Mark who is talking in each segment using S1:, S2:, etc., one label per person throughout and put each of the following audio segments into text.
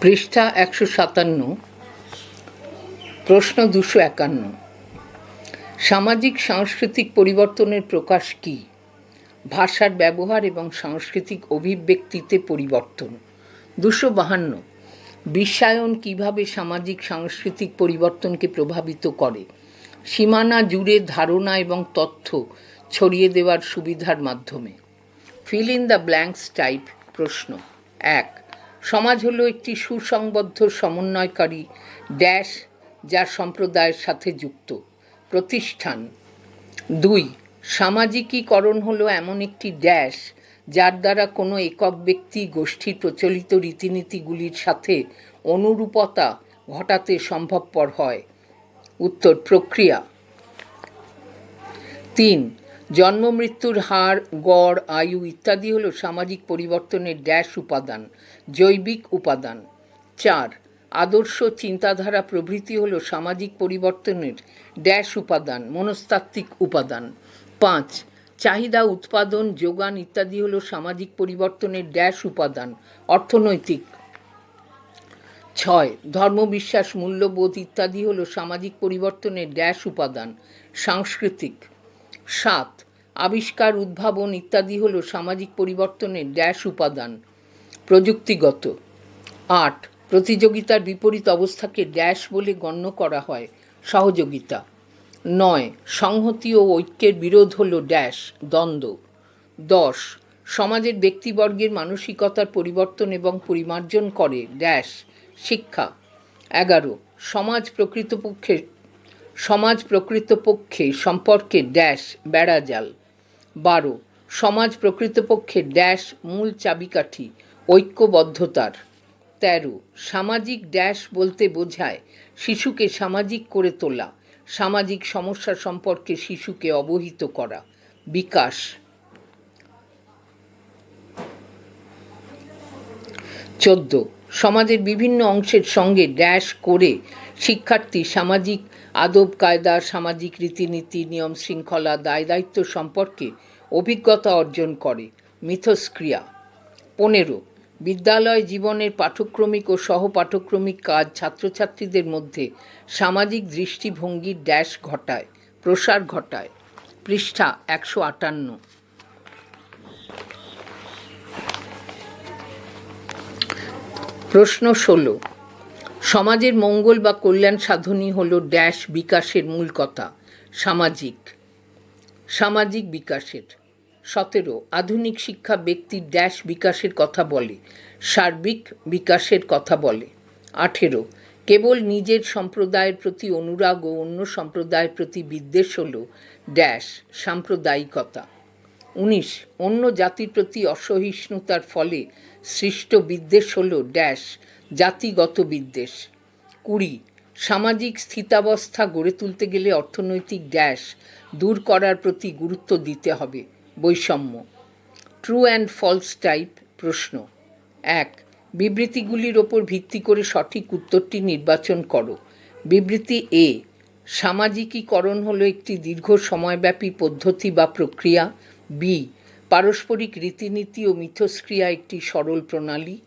S1: পৃষ্ঠা একশো সাতান্ন, প্রশ্ন দুশো একান্ন। সামাজিক সাংস্কৃতিক পরিবর্তনের প্রকাশ কী? ভাষার ব্যবহার এবং সাংস্কৃতিক অভিব্যক্তিতে পরিবর্তন। দুশো বাহান্ন, বিশ্বায়ন কীভাবে সামাজিক সাংস্কৃতিক পরিবর্তনকে প্রভাবিত করে? সীমানা জুড়ে ধারণা এবং তথ্য ছড়িয়ে দেওয়ার সুবিধার মাধ্যমে। Fill in the blanks type প্রশ্ন এক সমাজ হলো একটি সুসংবদ্ধ সমন্বয়কারী ড্যাশ যার সম্প্রদায়ের সাথে যুক্ত। প্রতিষ্ঠান। দুই, সামাজিকীকরণ হলো এমন একটি ড্যাশ যার দ্বারা কোনো একক ব্যক্তি গোষ্ঠীর প্রচলিত রীতিনীতিগুলির সাথে অনুরূপতা ঘটাতে সম্ভবপর হয়। উত্তর, প্রক্রিয়া। তিন জন্ম, মৃত্যুর হার, গড়, আয়ু ইত্যাদি হল সামাজিক পরিবর্তনের ড্যাশ উপাদান, জৈবিক উপাদান। চার, আদর্শ চিন্তাধারা প্রভৃতি হল সামাজিক পরিবর্তনের ড্যাশ উপাদান, মনস্তাত্ত্বিক উপাদান। পাঁচ, চাহিদা, উৎপাদন, যোগান ইত্যাদি হল সামাজিক পরিবর্তনের ড্যাশ উপাদান, অর্থনৈতিক। ছয় ধর্মবিশ্বাস মূল্যবোধ ইত্যাদি হল সামাজিক পরিবর্তনের ড্যাশ উপাদান, সাংস্কৃতিক। সাত, আবিষ্কার, উদ্ভাবন ইত্যাদি হল সামাজিক পরিবর্তনের ড্যাশ উপাদান। প্রযুক্তিগত। আট, প্রতিযোগিতার বিপরীত অবস্থাকে ড্যাশ বলে গণ্য করা হয়, সহযোগিতা। নয়, সংহতি ও ঐক্যের বিরোধ হল ড্যাশ, দ্বন্দ্ব। দশ, সমাজের ব্যক্তিবর্গের মানসিকতার পরিবর্তন এবং পরিমার্জন করে ড্যাশ, শিক্ষা। এগারো, সমাজ প্রকৃতপক্ষে সমাজ প্রকৃতপক্ষে সম্পর্কে ড্যাশ বেড়াজাল বারো, সমাজ প্রকৃতপক্ষে ড্যাশ, মূল চাবিকাঠি, ঐক্যবদ্ধতার। তেরো, সামাজিক ড্যাশ বলতে বোঝায় শিশুকে সামাজিক করে তোলা, সামাজিক সমস্যা সম্পর্কে শিশুকে অবহিত করা। বিকাশ। চোদ্দ, সমাজের বিভিন্ন অংশের সঙ্গে ড্যাশ করে শিক্ষার্থী সামাজিক আদব, কায়দা, সামাজিক রীতিনীতি, নিয়ম শৃঙ্খলা, দায়, দায়িত্ব সম্পর্কে অভিজ্ঞতা অর্জন করে। মিথস্ক্রিয়া। পনেরো, বিদ্যালয় জীবনের পাঠক্রমিক ও সহপাঠক্রমিক কাজ ছাত্রছাত্রীদের মধ্যে সামাজিক দৃষ্টিভঙ্গির ড্যাশ ঘটায়, প্রসার ঘটায়। পৃষ্ঠা একশো আটান্ন। প্রশ্ন ষোলো সমাজের মঙ্গল বা কল্যাণ সাধনই হল ড্যাশ বিকাশের মূল কথা, সামাজিক। সামাজিক বিকাশের। সতেরো, আধুনিক শিক্ষা ব্যক্তির ড্যাশ বিকাশের কথা বলে, সার্বিক বিকাশের কথা বলে। আঠেরো, কেবল নিজের সম্প্রদায়ের প্রতি অনুরাগ ও অন্য সম্প্রদায়ের প্রতি বিদ্বেষ হল ড্যাশ, সাম্প্রদায়িকতা। উনিশ, অন্য জাতির প্রতি অসহিষ্ণুতার ফলে সৃষ্ট বিদ্বেষ হল ড্যাশ জাতিগত বিদ্বেষ। কুড়ি, সামাজিক স্থিতাবস্থা গড়ে তুলতে গেলে অর্থনৈতিক ড্যাশ দূর করার প্রতি গুরুত্ব দিতে হবে। বৈষম্য। ট্রু অ্যান্ড ফলস টাইপ প্রশ্ন। এক, বিবৃতিগুলির ওপর ভিত্তি করে সঠিক উত্তরটি নির্বাচন করো। বিবৃতি এ, সামাজিকীকরণ হলো একটি দীর্ঘ সময়ব্যাপী পদ্ধতি বা প্রক্রিয়া। বি, পারস্পরিক রীতিনীতি ও মিথস্ক্রিয়া একটি সরল প্রণালী।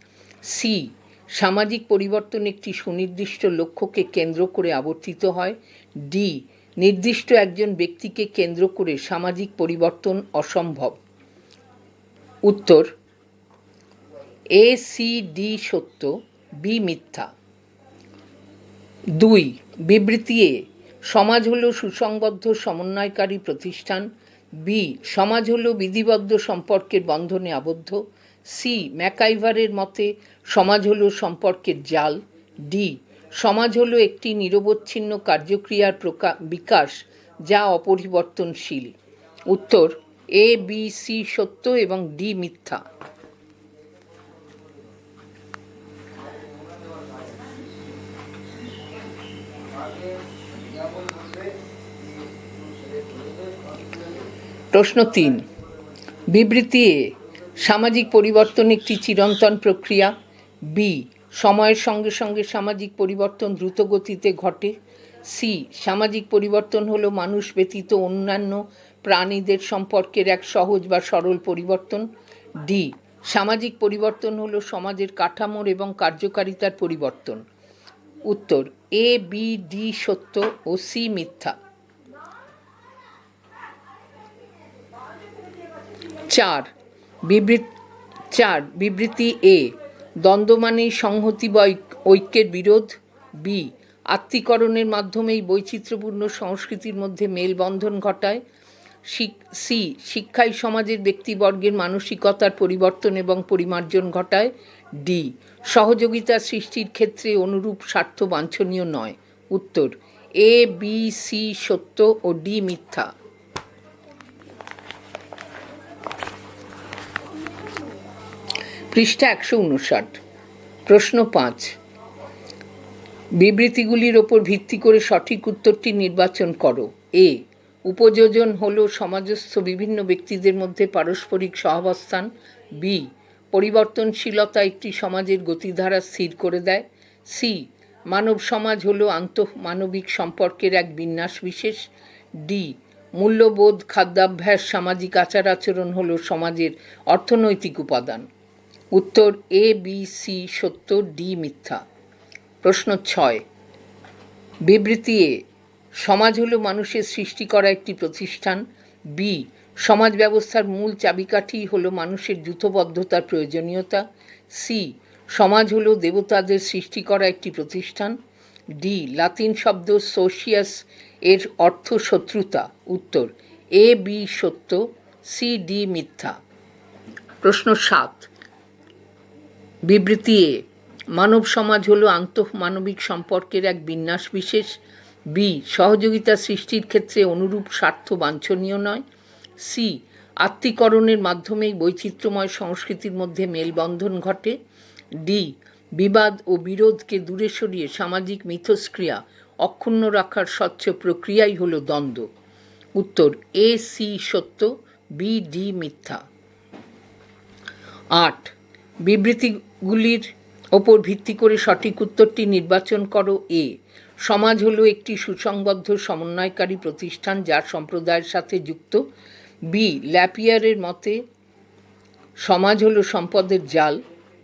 S1: সি সামাজিক পরিবর্তন একটি সুনির্দিষ্ট লক্ষ্যকে কেন্দ্র করে আবর্তিত হয়। ডি নির্দিষ্ট একজন ব্যক্তিকে কেন্দ্র করে সামাজিক পরিবর্তন অসম্ভব। উত্তর এ সি ডি সত্য বি মিথ্যা। দুই, বিবৃতি এ সমাজ হল সুসংবদ্ধ সমন্বয়কারী প্রতিষ্ঠান। বি সমাজ হল বিধিবদ্ধ সম্পর্কের বন্ধনে আবদ্ধ। সি ম্যাকাইভারের মতে, সমাজ হল সম্পর্কের জাল। ডি সমাজ হলো একটি নিরবচ্ছিন্ন কার্যক্রিয়ার প্রকা, বিকাশ, যা অপরিবর্তনশীল। উত্তর, এ, বি, সি সত্য এবং ডি মিথ্যা। প্রশ্ন তিন। বিবৃতি এ সামাজিক পরিবর্তন একটি চিরন্তন প্রক্রিয়া। বি সময়ের সঙ্গে সঙ্গে সামাজিক পরিবর্তন দ্রুত গতিতে ঘটে। সি সামাজিক পরিবর্তন হল মানুষ ব্যতীত অন্যান্য প্রাণীদের সম্পর্কের এক সহজ বা সরল পরিবর্তন। ডি সামাজিক পরিবর্তন হল সমাজের কাঠামোর এবং কার্যকারিতার পরিবর্তন। উত্তর এ বি ডি সত্য ও সি মিথ্যা। চার বিবৃত চার, বিবৃতি এ দ্বন্দ্ব মানেই সংহতি বা ঐক্যের বিরোধ, বি আত্মীকরণের মাধ্যমেই বৈচিত্র্যপূর্ণ সংস্কৃতির মধ্যে মেলবন্ধন ঘটায় সি, শিক্ষাই সমাজের ব্যক্তিবর্গের মানসিকতার পরিবর্তন এবং পরিমার্জন ঘটায়, ডি, সহযোগিতা সৃষ্টির ক্ষেত্রে অনুরূপ স্বার্থ বাঞ্ছনীয় নয়। উত্তর, এ, বি, সি সত্য ও ডি মিথ্যা। পৃষ্ঠা একশো উনষাট। প্রশ্ন পাঁচ। বিবৃতিগুলির ওপর ভিত্তি করে সঠিক উত্তরটি নির্বাচন করো। এ। উপযোজন হল সমাজস্থ বিভিন্ন ব্যক্তিদের মধ্যে পারস্পরিক সহাবস্থান। বি। পরিবর্তনশীলতা একটি সমাজের গতিধারা স্থির করে দেয়। সি। মানব সমাজ হল আন্তঃমানবিক সম্পর্কের এক বিন্যাস বিশেষ। ডি। মূল্যবোধ, খাদ্যাভ্যাস, সামাজিক আচার আচরণ হল সমাজের অর্থনৈতিক উপাদান। উত্তর এ বি সি সত্য ডি মিথ্যা। প্রশ্ন ছয়। বিবৃতি এ সমাজ হলো মানুষের সৃষ্টি করা একটি প্রতিষ্ঠান। বি সমাজ ব্যবস্থার মূল চাবিকাঠি হলো মানুষের যুথবদ্ধতার প্রয়োজনীয়তা। সি সমাজ হলো দেবতাদের সৃষ্টি করা একটি প্রতিষ্ঠান। ডি লাতিন শব্দ সোশিয়াস এর অর্থ শত্রুতা। উত্তর এ বি সত্য সি ডি মিথ্যা। প্রশ্ন সাত। বিবৃতি এ মানব সমাজ হল আন্তঃমানবিক সম্পর্কের এক বিন্যাস বিশেষ। বি, সহযোগিতা সৃষ্টির ক্ষেত্রে অনুরূপ স্বার্থ বাঞ্ছনীয় নয়। সি, আত্মীকরণের মাধ্যমেই বৈচিত্র্যময় সংস্কৃতির মধ্যে মেলবন্ধন ঘটে। ডি, বিবাদ ও বিরোধকে দূরে সরিয়ে সামাজিক মিথস্ক্রিয়া অক্ষুণ্ণ রাখার স্বচ্ছ প্রক্রিয়াই হল দ্বন্দ্ব। উত্তর, এ সি সত্য, বি ডি মিথ্যা। আট বিবৃতিগুলির ওপর ভিত্তি করে সঠিক উত্তরটি নির্বাচন করো এ। সমাজ হলো একটি সুসংবদ্ধ সমন্বয়কারী প্রতিষ্ঠান যার সম্প্রদায়ের সাথে যুক্ত। বি, ল্যাপিয়ারের মতে, সমাজ হলো সম্পদের জাল।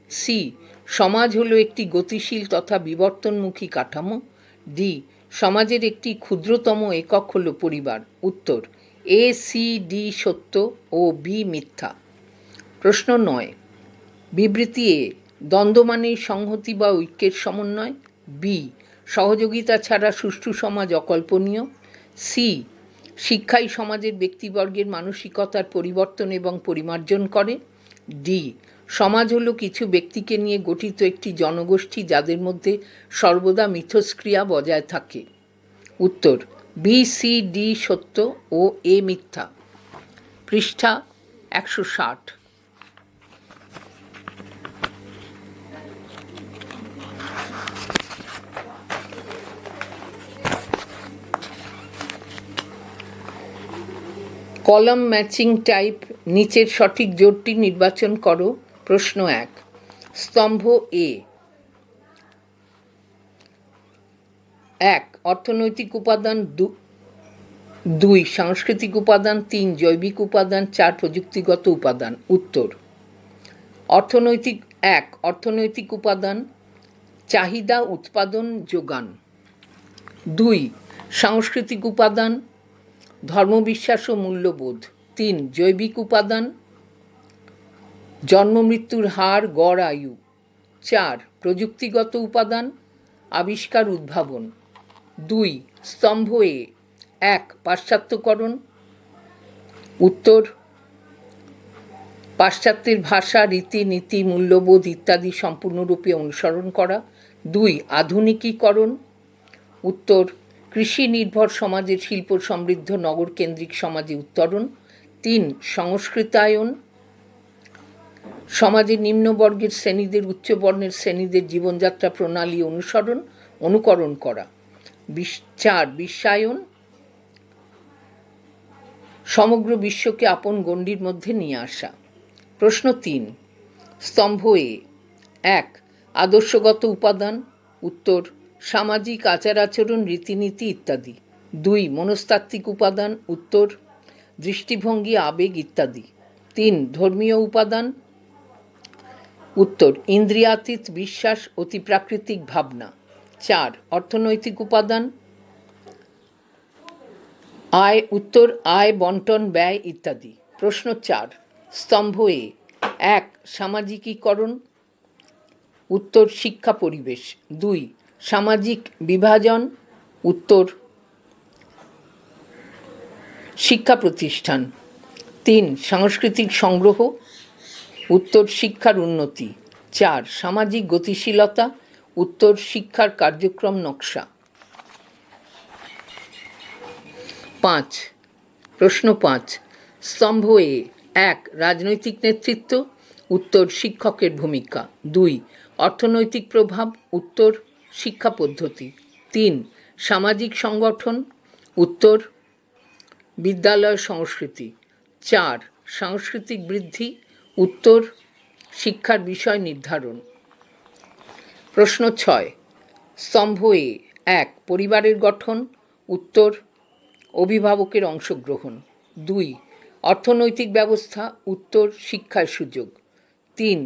S1: সি, সমাজ হলো একটি গতিশীল তথা বিবর্তনমুখী কাঠামো। ডি, সমাজের একটি ক্ষুদ্রতম একক হলো পরিবার। উত্তর, এ, সি, ডি সত্য ও বি মিথ্যা। প্রশ্ন নয়। বিবৃতি এ দ্বন্দ্ব মানেই সংহতি বা ঐক্যের সমন্বয়, বি, সহযোগিতা ছাড়া সুষ্ঠু সমাজ অকল্পনীয়, সি, শিক্ষাই সমাজের ব্যক্তিবর্গের মানসিকতার পরিবর্তন এবং পরিমার্জন করে, ডি, সমাজ হলো কিছু ব্যক্তিকে নিয়ে গঠিত একটি জনগোষ্ঠী যাদের মধ্যে সর্বদা মিথস্ক্রিয়া বজায় থাকে। উত্তর, বি, সি, ডি সত্য ও এ মিথ্যা। পৃষ্ঠা একশো ষাট। কলাম ম্যাচিং টাইপ নিচের সঠিক জোটটি নির্বাচন করো, প্রশ্ন এক। স্তম্ভ এ। এক, অর্থনৈতিক উপাদান দুই, সাংস্কৃতিক উপাদান, তিন, জৈবিক উপাদান, চার, প্রযুক্তিগত উপাদান। উত্তর। অর্থনৈতিক, এক, অর্থনৈতিক উপাদান, চাহিদা, উৎপাদন, যোগান। দুই, সাংস্কৃতিক উপাদান ধর্মবিশ্বাস ও মূল্যবোধ। তিন, জৈবিক উপাদান। জন্মমৃত্যুর হার, গড়, আয়ু। চার, প্রযুক্তিগত উপাদান, আবিষ্কার, উদ্ভাবন। দুই, স্তম্ভ, এ। এক, পাশ্চাত্যকরণ। উত্তর, পাশ্চাত্যের ভাষা, রীতি, নীতি, মূল্যবোধ ইত্যাদি সম্পূর্ণরূপে অনুসরণ করা। দুই, আধুনিকীকরণ। উত্তর কৃষি নির্ভর সমাজের শিল্প সমৃদ্ধ নগর কেন্দ্রিক সমাজে উত্তরণ। তিন, সংস্কৃতায়ন। সমাজের নিম্নবর্গের শ্রেণীদের, উচ্চবর্ণের শ্রেণীদের জীবনযাত্রা প্রণালী অনুসরণ, অনুকরণ করা। বিশ- চার, বিশ্বায়ন। সমগ্র বিশ্বকে আপন গণ্ডির মধ্যে নিয়ে আসা। প্রশ্ন তিন, স্তম্ভ এ। এক, আদর্শগত উপাদান। উত্তর সামাজিক আচার আচরণ, রীতিনীতি ইত্যাদি। দুই, মনস্তাত্ত্বিক উপাদান, উত্তর, দৃষ্টিভঙ্গি, আবেগ ইত্যাদি। তিন, ধর্মীয় উপাদান, উত্তর, ইন্দ্রিয়াতীত বিশ্বাস অতিপ্রাকৃতিক ভাবনা। চার, অর্থনৈতিক উপাদান, আয়, উত্তর, আয়, বন্টন, ব্যয় ইত্যাদি। প্রশ্ন চার, স্তম্ভ এ। এক, সামাজিকীকরণ, উত্তর, শিক্ষা পরিবেশ। দুই সামাজিক বিভাজন, উত্তর, শিক্ষা প্রতিষ্ঠান। তিন, সাংস্কৃতিক সংগ্রহ, উত্তর, শিক্ষার উন্নতি। চার, সামাজিক গতিশীলতা, উত্তর, শিক্ষার কার্যক্রম নকশা। পাঁচ, প্রশ্ন পাঁচ, স্তম্ভ এ, এক, রাজনৈতিক নেতৃত্ব, উত্তর, শিক্ষকের ভূমিকা। দুই, অর্থনৈতিক প্রভাব, উত্তর শিক্ষা পদ্ধতি। তিন, সামাজিক সংগঠন। উত্তর, বিদ্যালয় সংস্কৃতি। চার, সাংস্কৃতিক বৃদ্ধি। উত্তর, শিক্ষার বিষয় নির্ধারণ। প্রশ্ন ছয়, স্তম্ভ এ, এক, পরিবারের গঠন। উত্তর, অভিভাবকের অংশগ্রহণ। দুই, অর্থনৈতিক ব্যবস্থা। উত্তর, শিক্ষার সুযোগ। তিন,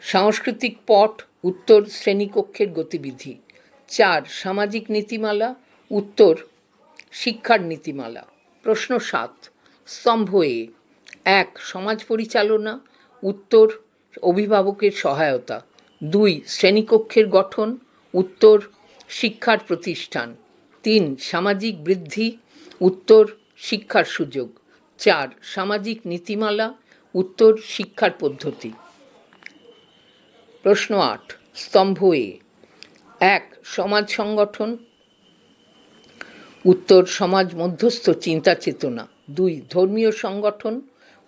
S1: সাংস্কৃতিক পট উত্তর শ্রেণীকক্ষের গতিবিধি। চার, সামাজিক নীতিমালা। উত্তর, শিক্ষার নীতিমালা। প্রশ্ন সাত, স্তম্ভ এ। এক, সমাজ পরিচালনা। উত্তর, অভিভাবকের সহায়তা। দুই, শ্রেণীকক্ষের গঠন। উত্তর, শিক্ষার প্রতিষ্ঠান। তিন, সামাজিক বৃদ্ধি। উত্তর, শিক্ষার সুযোগ। চার, সামাজিক নীতিমালা। উত্তর, শিক্ষার পদ্ধতি। প্রশ্ন আট স্তম্ভ এ এক, সমাজ সংগঠন। উত্তর, সমাজ মধ্যস্থ চিন্তা চেতনা। দুই, ধর্মীয় সংগঠন।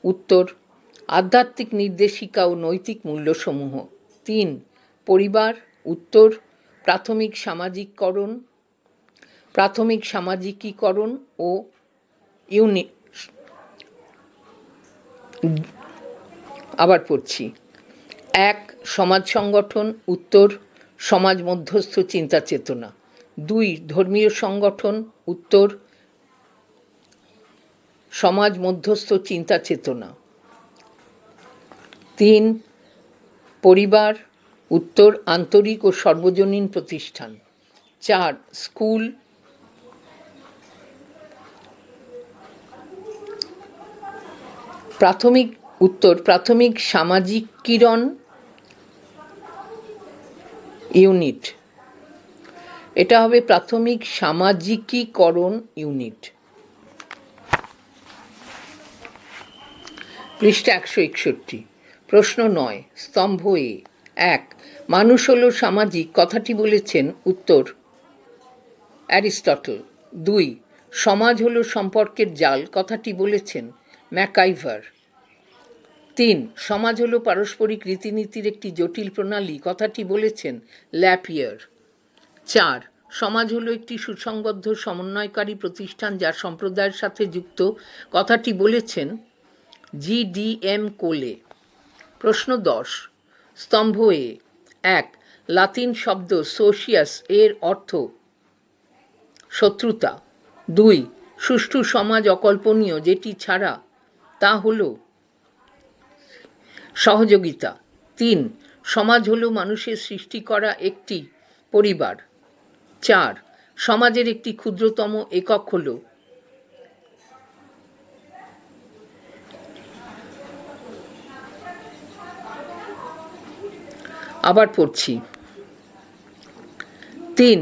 S1: উত্তর, আধ্যাত্মিক নির্দেশিকা ও নৈতিক মূল্যসমূহ। তিন, পরিবার। উত্তর, প্রাথমিক সামাজিককরণ। প্রাথমিক সামাজিকীকরণ ও ইউনি আবার পড়ছি। এক, সমাজ সংগঠন, উত্তর, সমাজ মধ্যস্থ চিন্তা চেতনা। দুই, ধর্মীয় সংগঠন, উত্তর, সমাজ মধ্যস্থ চিন্তা চেতনা। তিন, পরিবার, উত্তর, আন্তরিক ও সর্বজনীন প্রতিষ্ঠান। চার, স্কুল, প্রাথমিক, উত্তর, প্রাথমিক সামাজিক কিরণ ইউনিট। এটা হবে প্রাথমিক সামাজিকীকরণ ইউনিট। পৃষ্ঠা একশো একষট্টি। প্রশ্ন নয়, স্তম্ভ এ। এক, মানুষ হল সামাজিক, কথাটি বলেছেন উত্তর অ্যারিস্টটল। দুই, সমাজ হলো সম্পর্কের জাল, কথাটি বলেছেন ম্যাকাইভার। তিন, সমাজ হলো পারস্পরিক রীতিনীতির একটি জটিল প্রণালী, কথাটি বলেছেন ল্যাপিয়ার চার, সমাজ হলো একটি সুসংবদ্ধ সমন্বয়কারী প্রতিষ্ঠান যা সম্প্রদায়ের সাথে যুক্ত, কথাটি বলেছেন জি ডি এম কোলে। প্রশ্ন দশ, স্তম্ভ এ। এক, লাতিন শব্দ সোশিয়াস এর অর্থ শত্রুতা। দুই, সুষ্ঠু সমাজ অকল্পনীয়, যেটি ছাড়া তা হল সহযোগিতা। তিন, সমাজ হলো মানুষের সৃষ্টি করা একটি পরিবার। চার, সমাজের একটি ক্ষুদ্রতম একক হল। আবার পড়ছি। তিন,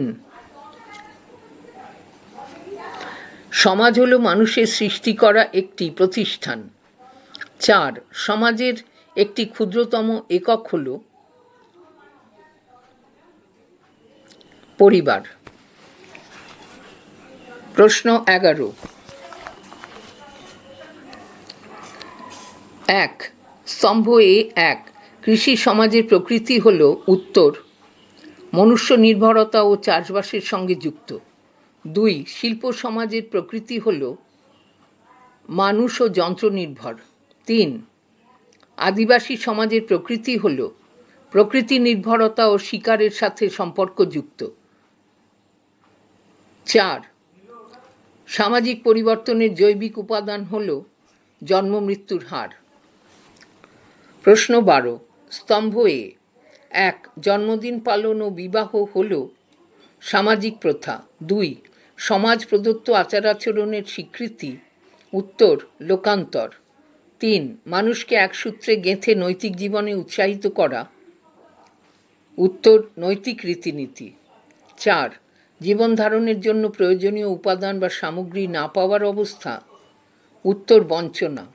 S1: সমাজ হলো মানুষের সৃষ্টি করা একটি প্রতিষ্ঠান। চার, সমাজের একটি ক্ষুদ্রতম একক হল পরিবার। প্রশ্ন এগারো। এক স্তম্ভ এ এক, কৃষি সমাজের প্রকৃতি হল উত্তর। মনুষ্য নির্ভরতা ও চাষবাসের সঙ্গে যুক্ত। দুই, শিল্প সমাজের প্রকৃতি হল মানুষ ও যন্ত্র নির্ভর। তিন আদিবাসী সমাজের প্রকৃতি হল প্রকৃতি নির্ভরতা ও শিকারের সাথে সম্পর্কযুক্ত চার, সামাজিক পরিবর্তনের জৈবিক উপাদান হল জন্ম মৃত্যুর হার। প্রশ্ন বারো, স্তম্ভ এ, এক, জন্মদিন পালন ও বিবাহ হল সামাজিক প্রথা। দুই, সমাজ প্রদত্ত আচার আচরণের স্বীকৃতি। উত্তর, লোকান্তর। তিন, মানুষকে এক সূত্রে গেঁথে নৈতিক জীবনে উৎসাহিত করা। উত্তর, নৈতিক রীতিনীতি। চার, জীবন ধারণের জন্য প্রয়োজনীয় উপাদান বা সামগ্রী না পাওয়ার অবস্থা। উত্তর, বঞ্চনা।